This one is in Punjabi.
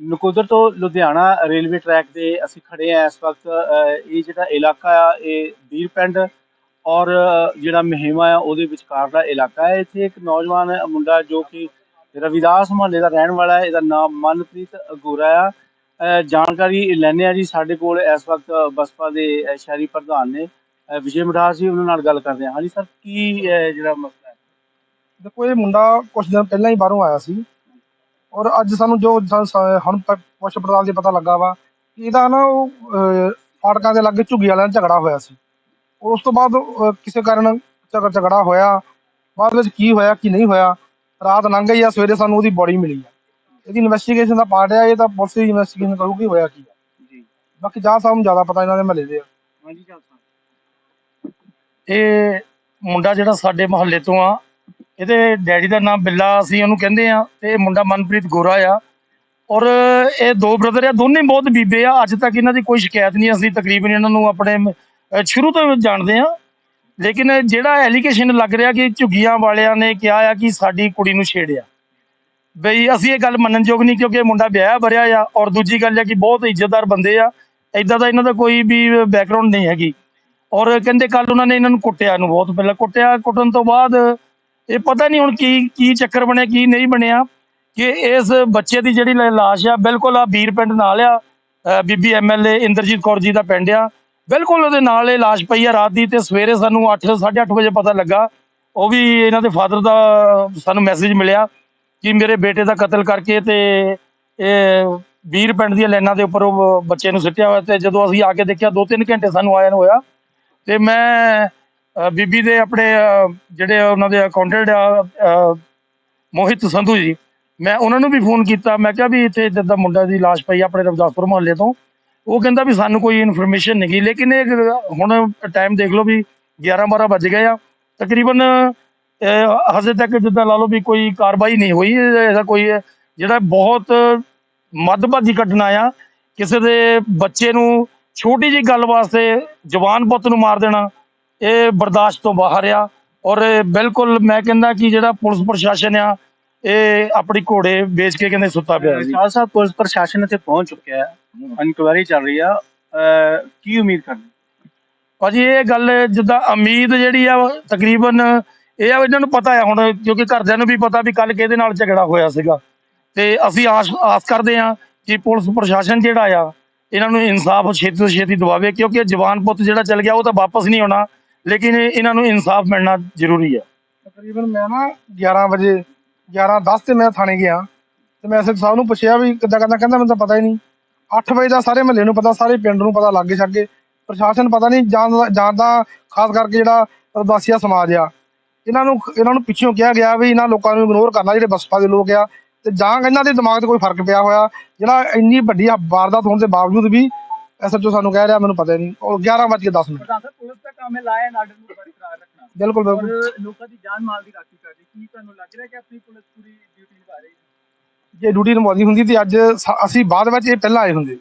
ਨਕੋਦਰ ਤੋਂ ਲੁਧਿਆਣਾ ਰੇਲਵੇ ਟਰੈਕ ਦੇ ਅਸੀਂ ਖੜੇ ਆ ਇਸ ਵਕਤ ਅਹ, ਇਹ ਜਿਹੜਾ ਇਲਾਕਾ ਆ ਇਹ ਵੀਰ ਪਿੰਡ ਔਰ ਜਿਹੜਾ ਮਹਿਮਾ ਆ ਉਹਦੇ ਵਿਚਕਾਰ ਦਾ ਇਲਾਕਾ ਹੈ। ਇੱਥੇ ਇੱਕ ਨੌਜਵਾਨ ਮੁੰਡਾ ਜੋ ਕਿ ਰਵਿਦਾਸ ਮੁਹੱਲੇ ਦਾ ਰਹਿਣ ਵਾਲਾ ਹੈ, ਇਹਦਾ ਨਾਮ ਮਨਪ੍ਰੀਤ ਅਗੋਰਾ ਆ। ਜਾਣਕਾਰੀ ਲੈਣੇ ਆ ਜੀ ਸਾਡੇ ਕੋਲ ਇਸ ਵਕਤ ਬਸਪਾ ਦੇ ਸ਼ਹਿਰੀ ਪ੍ਰਧਾਨ ਨੇ। ਵਿਜੇ ਮਠਾਸ ਜੀ, ਉਹਨਾਂ ਨਾਲ ਗੱਲ ਕਰਦੇ ਹਾਂ। ਹਾਂਜੀ ਸਰ, ਕੀ ਜਿਹੜਾ ਮਸਲਾ ਹੈ? ਦੇਖੋ, ਇਹ ਮੁੰਡਾ ਕੁਝ ਦਿਨ ਪਹਿਲਾਂ ਹੀ ਬਾਹਰੋਂ ਆਇਆ ਸੀ। ਔਰ ਅੱਜ ਸਾਨੂੰ ਜੋ ਹੁਣ ਤੱਕ ਪੁੱਛ ਪੜਤਾਲ ਦੇ ਪਤਾ ਲੱਗਾ ਵਾ ਕਿ ਇਹਦਾ ਨਾ ਉਹ ਫਾਟਕਾਂ ਦੇ ਲਾਗੇ ਝੁੱਗੀ ਵਾਲਿਆਂ ਨਾਲ ਝਗੜਾ ਹੋਇਆ ਸੀ। ਉਸ ਤੋਂ ਬਾਅਦ ਅਹ, ਕਿਸੇ ਕਾਰਨ ਝਗੜਾ ਝਗੜਾ ਹੋਇਆ ਬਾਅਦ ਵਿੱਚ ਕੀ ਹੋਇਆ ਕੀ ਨਹੀਂ ਹੋਇਆ ਰਾਤ ਲੰਘ ਗਈ ਆ ਸਵੇਰੇ ਸਾਨੂੰ ਉਹਦੀ ਬੋਡੀ ਮਿਲੀ ਆ। ਇਹਦੀ ਇਨਵੈਸਟੀਗੇਸ਼ਨ ਦਾ ਪਾਰਟ ਆ ਇਹ ਤਾਂ ਪੁਲਿਸ ਦੀ ਇਨਵੈਸਟੀਗੇਸ਼ਨ ਕਰੂਗੀ ਹੋਇਆ ਕੀ ਆ। ਜੀ। ਬਾਕੀ ਜਾਂ ਸਾਨੂੰ ਜ਼ਿਆਦਾ ਪਤਾ ਇਹਨਾਂ ਦੇ ਮਹੱਲੇ ਦੇ ਆ। ਹਾਂਜੀ ਚੱਲ ਸਰ ਇਹ ਮੁੰਡਾ ਜਿਹੜਾ ਸਾਡੇ ਮੁਹੱਲੇ ਤੋਂ ਆ ਇਹਦੇ ਡੈਡੀ ਦਾ ਨਾਮ ਬਿੱਲਾ ਅਸੀਂ ਉਹਨੂੰ ਕਹਿੰਦੇ ਆ ਤੇ ਇਹ ਮੁੰਡਾ ਮਨਪ੍ਰੀਤ ਗੋਰਾ ਆ। ਔਰ ਇਹ ਦੋ ਬ੍ਰਦਰ ਆ ਦੋਨੇ ਬਹੁਤ ਬੀਬੇ ਆ। ਅੱਜ ਤੱਕ ਇਹਨਾਂ ਦੀ ਕੋਈ ਸ਼ਿਕਾਇਤ ਨਹੀਂ ਅਸੀਂ ਤਕਰੀਬਨ ਇਹਨਾਂ ਨੂੰ ਆਪਣੇ ਸ਼ੁਰੂ ਤੋਂ ਜਾਣਦੇ ਆ ਲੇਕਿਨ ਜਿਹੜਾ ਐਲੀਗੇਸ਼ਨ ਲੱਗ ਰਿਹਾ ਕਿ ਝੁੱਗੀਆਂ ਵਾਲਿਆਂ ਨੇ ਕਿਹਾ ਆ ਕਿ ਸਾਡੀ ਕੁੜੀ ਨੂੰ ਛੇੜਿਆ। ਬਈ ਅਸੀਂ ਇਹ ਗੱਲ ਮੰਨਣਯੋਗ ਨਹੀਂ ਕਿਉਂਕਿ ਮੁੰਡਾ ਵਿਆਹਿਆ ਭਰਿਆ ਆ ਔਰ ਦੂਜੀ ਗੱਲ ਹੈ ਕਿ ਬਹੁਤ ਇੱਜ਼ਤਦਾਰ ਬੰਦੇ ਆ। ਇਦਾਂ ਦਾ ਇਹਨਾਂ ਦਾ ਕੋਈ ਵੀ ਬੈਕਗ੍ਰਾਉਂਡ ਨਹੀਂ ਹੈਗੀ। ਔਰ ਕਹਿੰਦੇ ਕੱਲ ਉਹਨਾਂ ਨੇ ਇਹਨਾਂ ਨੂੰ ਕੁੱਟਿਆ ਨੂੰ ਬਹੁਤ ਪਹਿਲਾਂ। ਕੁੱਟਿਆ ਕੁੱਟਣ ਤੋਂ ਬਾਅਦ ਇਹ ਪਤਾ ਨਹੀਂ ਹੁਣ ਕੀ ਕੀ ਚੱਕਰ ਬਣਿਆ ਕੀ ਨਹੀਂ ਬਣਿਆ ਕਿ ਇਸ ਬੱਚੇ ਦੀ ਜਿਹੜੀ ਲਾਸ਼ ਆ ਬਿਲਕੁਲ ਆ ਬੀਰ ਪਿੰਡ ਨਾਲ ਆ। ਅ, ਬੀਬੀ ਐਮਐਲਏ ਇੰਦਰਜੀਤ ਕੌਰ ਜੀ ਦਾ ਪਿੰਡ ਆ। ਬਿਲਕੁਲ ਉਹਦੇ ਨਾਲ ਇਹ ਲਾਸ਼ ਪਈ ਆ ਰਾਤ ਦੀ ਤੇ ਸਵੇਰੇ ਸਾਨੂੰ 8 8:30 ਵਜੇ ਪਤਾ ਲੱਗਾ। ਉਹ ਵੀ ਇਹਨਾਂ ਦੇ ਫਾਦਰ ਦਾ ਸਾਨੂੰ ਮੈਸੇਜ ਮਿਲਿਆ ਕਿ ਮੇਰੇ ਬੇਟੇ ਦਾ ਕਤਲ ਕਰਕੇ ਤੇ ਇਹ ਵੀਰ ਪਿੰਡ ਦੀਆਂ ਲਾਈਨਾਂ ਦੇ ਉੱਪਰ ਉਹ ਬੱਚੇ ਨੂੰ ਸਿੱਟਿਆ ਹੋਇਆ ਤੇ ਜਦੋਂ ਅਸੀਂ ਆ ਕੇ ਦੇਖਿਆ 2-3 ਘੰਟੇ ਸਾਨੂੰ ਆਇਆ ਨੂੰ ਹੋਇਆ। ਤੇ ਮੈਂ ਬੀਬੀ ਦੇ ਆਪਣੇ ਜਿਹੜੇ ਉਹਨਾਂ ਦੇ ਅਕਾਊਂਟੈਂਟ ਆ ਮੋਹਿਤ ਸੰਧੂ ਜੀ, ਮੈਂ ਉਹਨਾਂ ਨੂੰ ਵੀ ਫੋਨ ਕੀਤਾ। ਮੈਂ ਕਿਹਾ ਵੀ ਇੱਥੇ ਜਿੱਦਾਂ ਮੁੰਡਾ ਦੀ ਲਾਸ਼ ਪਈ ਆ ਆਪਣੇ ਰਵਿਦਾਸਪੁਰ ਮੁਹੱਲੇ ਤੋਂ। ਉਹ ਕਹਿੰਦਾ ਵੀ ਸਾਨੂੰ ਕੋਈ ਇਨਫੋਰਮੇਸ਼ਨ ਨਹੀਂ ਗੀ ਲੇਕਿਨ ਇਹ ਹੁਣ ਟਾਈਮ ਦੇਖ ਲਓ ਵੀ 11 12 ਵੱਜ ਗਏ ਆ। ਤਕਰੀਬਨ ਹਜੇ ਤੱਕ ਜਿੱਦਾਂ ਲਾ ਲਓ ਵੀ ਕੋਈ ਕਾਰਵਾਈ ਨਹੀਂ ਹੋਈ। ਇਹਦਾ ਕੋਈ, ਜਿਹੜਾ ਬਹੁਤ ਮੱਧਭਾਗੀ ਘਟਨਾ ਆ, ਕਿਸੇ ਦੇ ਬੱਚੇ ਨੂੰ ਛੋਟੀ ਜੀ ਗੱਲ ਵਾਸਤੇ ਜਵਾਨ ਪੁੱਤ ਨੂੰ ਮਾਰ ਦੇਣਾ, ਇਹ ਬਰਦਾਸ਼ਤ ਤੋਂ ਬਾਹਰ ਆ। ਔਰ ਬਿਲਕੁਲ ਮੈਂ ਕਹਿੰਦਾ ਕਿ ਜਿਹੜਾ ਪੁਲਿਸ ਪ੍ਰਸ਼ਾਸਨ ਆ, ਇਹ ਆਪਣੀ ਘੋੜੇ ਵੇਚ ਕੇ ਕਹਿੰਦੇ ਸੁੱਤਾ ਪਿਆ। ਜੀ ਸਾਹਿਬ ਪੁਲਿਸ ਪ੍ਰਸ਼ਾਸਨ ਇੱਥੇ ਪਹੁੰਚ ਚੁੱਕਿਆ। ਹੈ ਇਨਕੁਆਇਰੀ ਚੱਲ ਰਹੀ ਆ। ਅਹ, ਕੀ ਉਮੀਦ ਕਰਦੇ ਭਾਜੀ ਇਹ ਗੱਲ ਜਿੱਦਾਂ ਉਮੀਦ ਜਿਹੜੀ ਆ ਉਹ ਤਕਰੀਬਨ ਇਹ ਆ ਵੀ ਇਹਨਾਂ ਨੂੰ ਪਤਾ ਆ ਹੁਣ ਕਿਉਂਕਿ ਘਰਦਿਆਂ ਨੂੰ ਵੀ ਪਤਾ ਵੀ ਕੱਲ ਕਿਹਦੇ ਨਾਲ ਝਗੜਾ ਹੋਇਆ ਸੀਗਾ। ਤੇ ਅਸੀਂ ਆਸ ਆਸ ਕਰਦੇ ਆ ਕਿ ਪੁਲਿਸ ਪ੍ਰਸ਼ਾਸਨ ਜਿਹੜਾ ਆ ਇਹਨਾਂ ਨੂੰ ਇਨਸਾਫ ਛੇਤੀ ਤੋਂ ਛੇਤੀ ਦਿਵਾਵੇ ਕਿਉਂਕਿ ਜਵਾਨ ਪੁੱਤ ਜਿਹੜਾ ਚਲ ਗਿਆ ਉਹ ਤਾਂ ਵਾਪਸ ਨਹੀਂ ਆਉਣਾ ਲੇਕਿਨ ਇਹਨਾਂ ਨੂੰ ਇਨਸਾਫ ਮਿਲਣਾ ਜ਼ਰੂਰੀ ਆ। ਤਕਰੀਬਨ ਮੈਂ ਨਾ 11 ਵਜੇ 11 10 ਤੇ ਮੈਂ ਥਾਣੇ ਗਿਆ ਤੇ ਮੈਂ ਐਸਐਚ ਸਾਹਿਬ ਨੂੰ ਪੁੱਛਿਆ ਵੀ ਕਿੱਦਾਂ ਕਹਿੰਦਾ ਕਹਿੰਦਾ ਮੈਨੂੰ ਤਾਂ ਪਤਾ ਹੀ ਨਹੀਂ। 8 ਵਜੇ ਦਾ ਸਾਰੇ ਮਹੱਲੇ ਨੂੰ ਪਤਾ ਸਾਰੇ ਪਿੰਡ ਨੂੰ ਪਤਾ ਲੱਗੇ ਛੱਗੇ। ਪ੍ਰਸ਼ਾਸਨ ਪਤਾ ਨਹੀਂ ਜਾਣਦਾ ਖਾਸ ਕਰਕੇ ਜਿਹੜਾ ਪ੍ਰਵਾਸੀਆ ਸਮਾਜ ਆ ਇਹਨਾਂ ਨੂੰ ਇਹਨਾਂ ਨੂੰ ਪਿੱਛੋਂ ਕਿਹਾ ਗਿਆ ਵੀ ਇਹਨਾਂ ਲੋਕਾਂ ਨੂੰ ਇਗਨੋਰ ਕਰਨਾ ਜਿਹੜੇ ਬਸਪਾ ਦੇ ਲੋਕ ਆ। ਤੇ ਜਾਂ ਇਹਨਾਂ ਦੇ ਦਿਮਾਗ ਤੇ ਕੋਈ ਫ਼ਰਕ ਪਿਆ ਹੋਇਆ ਜਿਹੜਾ ਇੰਨੀ ਵੱਡੀ ਵਾਰਦਾਤ ਹੋਣ ਦੇ ਬਾਵਜੂਦ ਵੀ ਐਸਐਚਓ ਸਾਨੂੰ ਕਹਿ ਰਿਹਾ ਮੈਨੂੰ ਪਤਾ ਨਹੀਂ। ਉਹ 11 ਵਜੇ ਕੇ 10 ਮਿੰਟ। ਪੁਲਿਸ ਦਾ ਕੰਮ ਹੈ ਲਾਇਨ ਆਰਡਰ ਨੂੰ ਬਰਕਰਾਰ ਰੱਖਣਾ। ਬਿਲਕੁਲ ਬਿਲਕੁਲ। ਲੋਕਾਂ ਦੀ ਜਾਨ ਮਾਲ ਦੀ ਰਾਖੀ ਕਰਨੀ ਕੀ ਤੁਹਾਨੂੰ ਲੱਗ ਰਿਹਾ ਕਿ ਆਪਣੀ ਪੁਲਿਸ ਪੂਰੀ ਡਿਊਟੀ ਨਿਭਾ ਰਹੀ ਹੈ? ਜੇ ਡਿਊਟੀ ਨਿਭਾਉਂਦੀ ਹੁੰਦੀ ਤੇ ਅੱਜ ਸ- ਅਸੀਂ ਬਾਅਦ ਵਿੱਚ ਇਹ ਪਹਿਲਾਂ ਆਏ ਹੁੰਦੇ।